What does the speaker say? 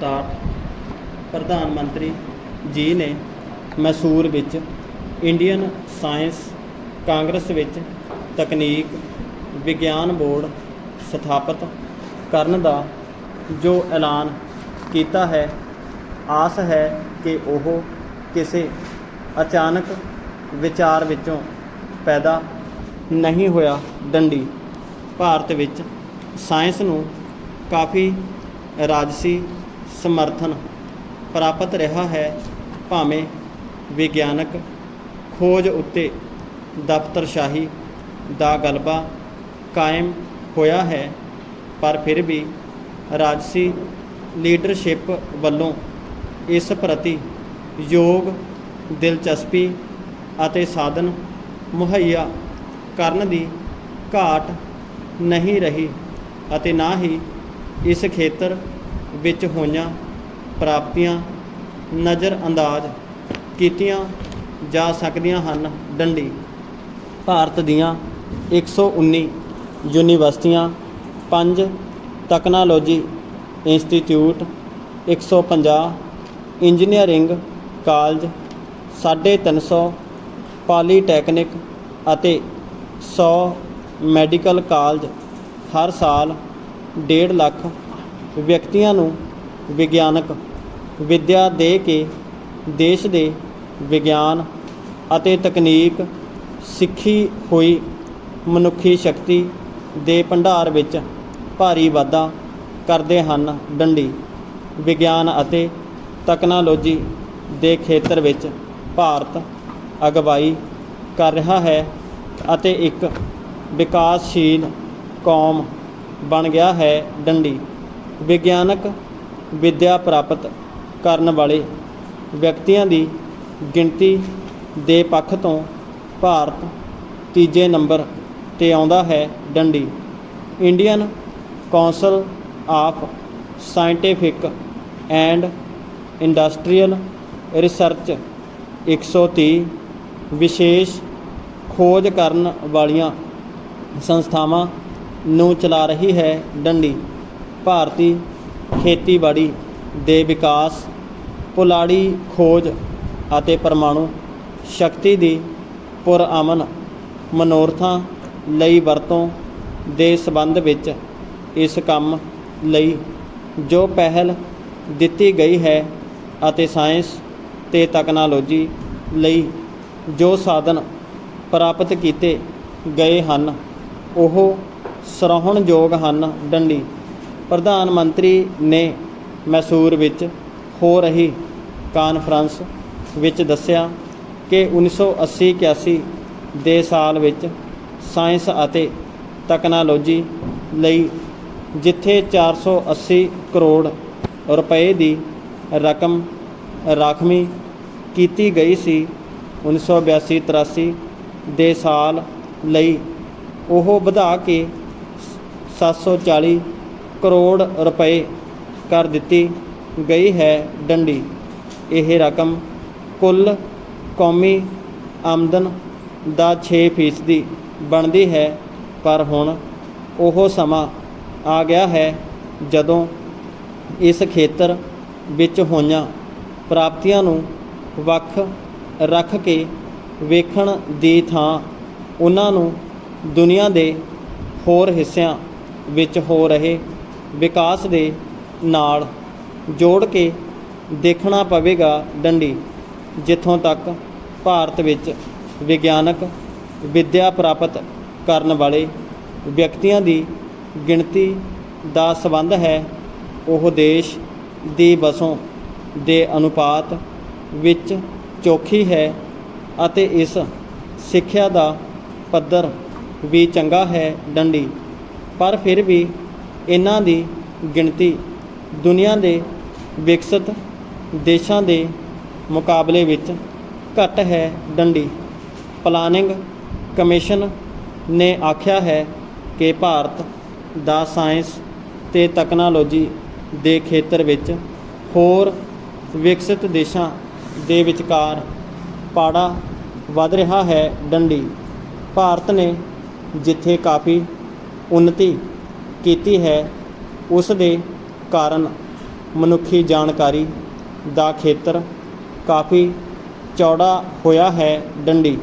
67 ਪ੍ਰਧਾਨ ਮੰਤਰੀ ਜੀ ਨੇ ਮੈਸੂਰ ਵਿੱਚ ਇੰਡੀਅਨ ਸਾਇੰਸ ਕਾਂਗਰਸ ਵਿੱਚ ਤਕਨੀਕ ਵਿਗਿਆਨ ਬੋਰਡ ਸਥਾਪਿਤ ਕਰਨ ਦਾ ਜੋ ਐਲਾਨ ਕੀਤਾ ਹੈ, ਆਸ ਹੈ ਕਿ ਉਹ ਕਿਸੇ ਅਚਾਨਕ ਵਿਚਾਰ ਵਿੱਚੋਂ ਪੈਦਾ ਨਹੀਂ ਹੋਇਆ ਡੰਡੀ। ਭਾਰਤ ਵਿੱਚ ਸਾਇੰਸ ਨੂੰ ਕਾਫੀ ਰਾਜਸੀ ਸਮਰਥਨ ਪ੍ਰਾਪਤ ਰਿਹਾ ਹੈ ਭਾਵੇਂ ਵਿਗਿਆਨਕ ਖੋਜ ਉੱਤੇ ਦਫ਼ਤਰਸ਼ਾਹੀ ਦਾ ਗਲਬਾ ਕਾਇਮ ਹੋਇਆ ਹੈ, ਪਰ ਫਿਰ ਵੀ ਰਾਜਸੀ ਲੀਡਰਸ਼ਿਪ ਵੱਲੋਂ ਇਸ ਪ੍ਰਤੀ ਯੋਗ, ਦਿਲਚਸਪੀ ਅਤੇ ਸਾਧਨ ਮੁਹੱਈਆ ਕਰਨ ਦੀ ਘਾਟ ਨਹੀਂ ਰਹੀ ਅਤੇ ਨਾ ਹੀ ਇਸ ਖੇਤਰ ਵਿੱਚ ਹੋਈਆਂ ਪ੍ਰਾਪਤੀਆਂ ਨਜ਼ਰ ਅੰਦਾਜ਼ ਕੀਤੀਆਂ ਜਾ ਸਕਦੀਆਂ ਹਨ। ਡੰਡੀ। ਭਾਰਤ ਦੀਆਂ 119 ਯੂਨੀਵਰਸਿਟੀਆਂ, ਪੰਜ technology institute 150 engineering college 350 polytechnic ਅਤੇ 100 ਮੈਡੀਕਲ ਕਾਲਜ ਹਰ ਸਾਲ 1.5 ਲੱਖ ਵਿਅਕਤੀਆਂ ਨੂੰ ਵਿਗਿਆਨਕ ਵਿੱਦਿਆ ਦੇ ਕੇ ਦੇਸ਼ ਦੇ ਵਿਗਿਆਨ ਅਤੇ ਤਕਨੀਕ ਸਿੱਖੀ ਹੋਈ ਮਨੁੱਖੀ ਸ਼ਕਤੀ ਦੇ ਭੰਡਾਰ ਵਿੱਚ ਭਾਰੀ ਵਾਧਾ ਕਰਦੇ ਹਨ ਡੰਡੀ। ਵਿਗਿਆਨ ਅਤੇ ਤਕਨਾਲੋਜੀ ਦੇ ਖੇਤਰ ਵਿੱਚ ਭਾਰਤ ਅਗਵਾਈ ਕਰ ਰਿਹਾ ਹੈ ਅਤੇ ਇੱਕ ਵਿਕਾਸਸ਼ੀਲ ਕੌਮ ਬਣ ਗਿਆ ਹੈ ਡੰਡੀ। ਵਿਗਿਆਨਕ ਵਿੱਦਿਆ ਪ੍ਰਾਪਤ ਕਰਨ ਵਾਲੇ ਵਿਅਕਤੀਆਂ ਦੀ ਗਿਣਤੀ ਦੇ ਪੱਖ ਤੋਂ ਭਾਰਤ ਤੀਜੇ ਨੰਬਰ ਤੇ ਆਉਂਦਾ ਹੈ ਡੰਡੀ। Indian council of scientific and industrial research 130 ਵਿਸ਼ੇਸ਼ ਖੋਜ ਕਰਨ ਵਾਲੀਆਂ ਸੰਸਥਾਵਾਂ ਨੂੰ ਚਲਾ ਰਹੀ ਹੈ ਡੰਡੀ। ਭਾਰਤੀ ਖੇਤੀਬਾੜੀ ਦੇ ਵਿਕਾਸ, ਪੁਲਾੜੀ ਖੋਜ ਅਤੇ ਪਰਮਾਣੂ ਸ਼ਕਤੀ ਦੀ ਪੁਰਅਮਨ ਮਨੋਰਥਾਂ ਲਈ ਵਰਤੋਂ ਦੇ ਸੰਬੰਧ ਵਿੱਚ ਇਸ ਕੰਮ ਲਈ ਜੋ ਪਹਿਲ ਦਿੱਤੀ ਗਈ ਹੈ ਅਤੇ ਸਾਇੰਸ ਤੇ ਤਕਨਾਲੋਜੀ ਲਈ ਜੋ ਸਾਧਨ ਪ੍ਰਾਪਤ ਕੀਤੇ ਗਏ ਹਨ, ਉਹ ਸਰਾਹਣਯੋਗ ਹਨ, ਡੰਡੀ। ਪ੍ਰਧਾਨ ਮੰਤਰੀ ਨੇ ਮੈਸੂਰ ਵਿੱਚ ਹੋ ਰਹੀ ਕਾਨਫਰੰਸ ਵਿੱਚ ਦੱਸਿਆ ਕਿ 1980-81 ਦੇ ਸਾਲ ਵਿੱਚ ਸਾਇੰਸ ਅਤੇ ਤਕਨਾਲੋਜੀ ਲਈ ਜਿੱਥੇ 480 ਕਰੋੜ ਰੁਪਏ ਦੀ ਰਕਮ ਰਾਖਵੀਂ ਕੀਤੀ ਗਈ ਸੀ 1982-83 ਦੇ ਸਾਲ ਲਈ ਉਹ ਵਧਾ ਕੇ 740 ਕਰੋੜ ਰੁਪਏ ਕਰ ਦਿੱਤੀ ਗਈ ਹੈ ਡੰਡੀ। ਇਹ ਰਕਮ ਕੁੱਲ ਕੌਮੀ ਆਮਦਨ ਦਾ 6 ਫੀਸਦੀ ਬਣਦੀ ਹੈ, ਪਰ ਹੁਣ ਉਹ ਸਮਾਂ ਆ ਗਿਆ ਹੈ ਜਦੋਂ ਇਸ ਖੇਤਰ ਵਿੱਚ ਹੋਈਆਂ ਪ੍ਰਾਪਤੀਆਂ ਨੂੰ ਵੱਖ ਰੱਖ ਕੇ ਵੇਖਣ ਦੀ ਥਾਂ ਉਹਨਾਂ ਨੂੰ ਦੁਨੀਆ ਦੇ ਹੋਰ ਹਿੱਸਿਆਂ ਵਿੱਚ ਹੋ ਰਹੇ ਵਿਕਾਸ ਦੇ ਨਾਲ ਜੋੜ ਕੇ ਦੇਖਣਾ ਪਵੇਗਾ ਡੰਡੀ, ਜਿੱਥੋਂ ਤੱਕ ਭਾਰਤ ਵਿੱਚ ਵਿਗਿਆਨਕ ਵਿੱਦਿਆ ਪ੍ਰਾਪਤ ਕਰਨ ਵਾਲੇ ਵਿਅਕਤੀਆਂ ਦੀ ਗਿਣਤੀ ਦਾ ਸੰਬੰਧ ਹੈ, ਉਹ ਦੇਸ਼ ਦੀ ਵਸੋਂ ਦੇ ਅਨੁਪਾਤ ਵਿੱਚ ਚੌਖੀ ਹੈ ਅਤੇ ਇਸ ਸਿੱਖਿਆ ਦਾ ਪੱਧਰ ਵੀ ਚੰਗਾ ਹੈ ਡੰਡੀ। ਪਰ ਫਿਰ ਵੀ ਇਹਨਾਂ ਦੀ ਗਿਣਤੀ ਦੁਨੀਆ ਦੇ ਵਿਕਸਿਤ ਦੇਸ਼ਾਂ ਦੇ ਮੁਕਾਬਲੇ ਵਿੱਚ ਘੱਟ ਹੈ ਡੰਡੀ। ਪਲਾਨਿੰਗ ਕਮਿਸ਼ਨ ਨੇ ਆਖਿਆ ਹੈ ਕਿ ਭਾਰਤ ਦਾ ਸਾਇੰਸ ਤੇ ਤਕਨਾਲੋਜੀ ਦੇ ਖੇਤਰ ਵਿੱਚ ਹੋਰ ਵਿਕਸਿਤ ਦੇਸ਼ਾਂ ਦੇ ਵਿਚਕਾਰ ਪਾੜਾ ਵੱਧ ਰਿਹਾ ਹੈ ਡੰਡੀ। ਭਾਰਤ ਨੇ ਜਿੱਥੇ ਕਾਫੀ ਉન્નਤੀ ਕੀਤੀ ਹੈ ਉਸ ਦੇ ਕਾਰਨ ਮਨੁੱਖੀ ਜਾਣਕਾਰੀ ਦਾ ਖੇਤਰ ਕਾਫੀ ਚੌੜਾ ਹੋਇਆ ਹੈ ਡੰਡੀ।